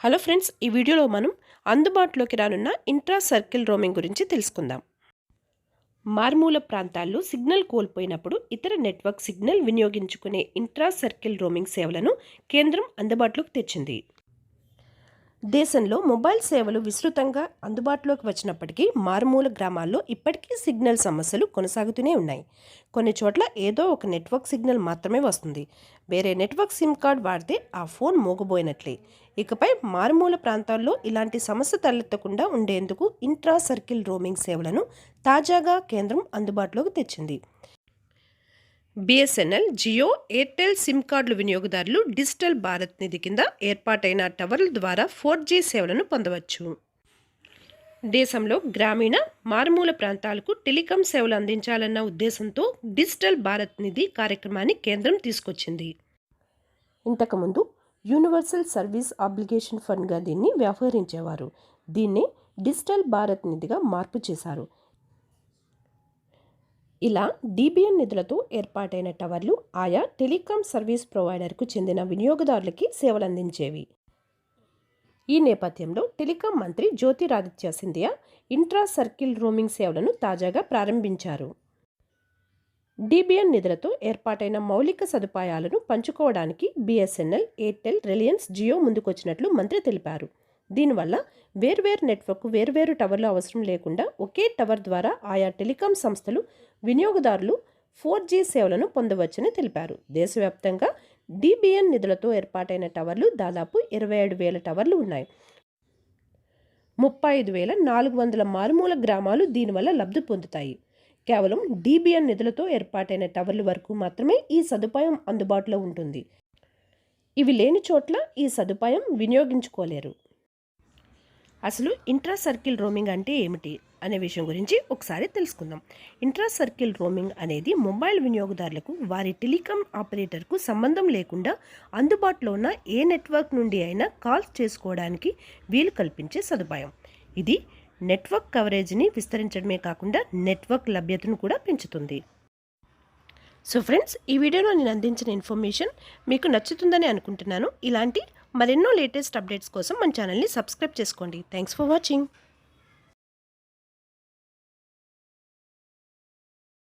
Hello friends ఈ వీడియోలో మనం అందుబాటులోకి రానున్న ఇంట్రా సర్కిల్ రోమింగ్ గురించి తెలుసుకుందాం. మారుమూల ప్రాంతాల్లో సిగ్నల్ కోల్పోయినప్పుడు ఇతర నెట్వర్క్ సిగ్నల్ వినియోగించుకునే ఇంట్రా సర్కిల్ రోమింగ్ సేవలను కేంద్రం అందుబాటులోకి తెచ్చింది. దేశంలో మొబైల్ సేవలు విస్తృతంగా అందుబాటులోకి వచ్చినప్పటికీ మారుమూల గ్రామాల్లో ఇప్పటికీ సిగ్నల్ సమస్యలు కొనసాగుతూనే ఉన్నాయి. కొన్ని చోట్ల ఏదో ఒక నెట్వర్క్ సిగ్నల్ మాత్రమే వస్తుంది. వేరే నెట్వర్క్ సిమ్ కార్డ్ వాడితే ఆ ఫోన్ మోగబోయినట్లే. ఇకపై మారుమూల ప్రాంతాల్లో ఇలాంటి సమస్య తలెత్తకుండా ఉండేందుకు ఇంట్రా సర్కిల్ రోమింగ్ సేవలను తాజాగా కేంద్రం అందుబాటులోకి తెచ్చింది. బిఎస్ఎన్ఎల్ జియో ఎయిర్టెల్ సిమ్ కార్డుల వినియోగదారులు డిజిటల్ భారత్ నిధి కింద ఏర్పాటైన టవర్ల ద్వారా ఫోర్ జీ సేవలను పొందవచ్చు. దేశంలో గ్రామీణ మారుమూల ప్రాంతాలకు టెలికాం సేవలు అందించాలన్న ఉద్దేశంతో డిజిటల్ భారత్ నిధి కార్యక్రమాన్ని కేంద్రం తీసుకొచ్చింది. ఇంతకుముందు యూనివర్సల్ సర్వీస్ అప్లికేషన్ ఫండ్గా దీన్ని వ్యవహరించేవారు. దీన్ని డిజిటల్ భారత్ నిధిగా మార్పు చేశారు. ఇలా డిబిఎన్ నిధులతో ఏర్పాటైన టవర్లు ఆయా టెలికాం సర్వీస్ ప్రొవైడర్కు చెందిన వినియోగదారులకి సేవలందించేవి. ఈ నేపథ్యంలో టెలికాం మంత్రి Jyotiraditya Scindia intra circle roaming సేవలను తాజాగా ప్రారంభించారు. డిబిఎన్ నిధులతో ఏర్పాటైన మౌలిక సదుపాయాలను పంచుకోవడానికి బిఎస్ఎన్ఎల్ ఎయిర్టెల్ రిలయన్స్ జియో ముందుకొచ్చినట్లు మంత్రి తెలిపారు. దీనివల్ల వేర్వేరు నెట్వర్క్ వేర్వేరు టవర్లు అవసరం లేకుండా ఒకే టవర్ ద్వారా ఆయా టెలికాం సంస్థలు వినియోగదారులు ఫోర్ జీ సేవలను పొందవచ్చని తెలిపారు. దేశవ్యాప్తంగా డిబిఎన్ నిధులతో ఏర్పాటైన టవర్లు దాదాపు ఇరవై ఏడు వేల టవర్లు ఉన్నాయి. ముప్పై ఐదు వేల నాలుగు వందల మారుమూల గ్రామాలు దీనివల్ల లబ్ధి పొందుతాయి. కేవలం డిబిఎన్ నిధులతో ఏర్పాటైన టవర్లు వరకు మాత్రమే ఈ సదుపాయం అందుబాటులో ఉంటుంది. ఇవి లేని చోట్ల ఈ సదుపాయం వినియోగించుకోలేరు. అసలు ఇంట్రా సర్కిల్ రోమింగ్ అంటే ఏమిటి అనే విషయం గురించి ఒకసారి తెలుసుకుందాం. ఇంట్రా సర్కిల్ రోమింగ్ అనేది మొబైల్ వినియోగదారులకు వారి టెలికాం ఆపరేటర్కు సంబంధం లేకుండా అందుబాటులో ఉన్న ఏ నెట్వర్క్ నుండి అయినా కాల్స్ చేసుకోవడానికి వీలు కల్పించే సదుపాయం. ఇది నెట్వర్క్ కవరేజ్ని విస్తరించడమే కాకుండా నెట్వర్క్ లభ్యతను కూడా పెంచుతుంది. సో ఫ్రెండ్స్ ఈ వీడియోలో నేను అందించిన ఇన్ఫర్మేషన్ మీకు నచ్చుతుందని అనుకుంటున్నాను. ఇలాంటి మరెన్నో లేటెస్ట్ అప్డేట్స్ కోసం మన ఛానల్ని సబ్స్క్రైబ్ చేసుకోండి. Thanks for watching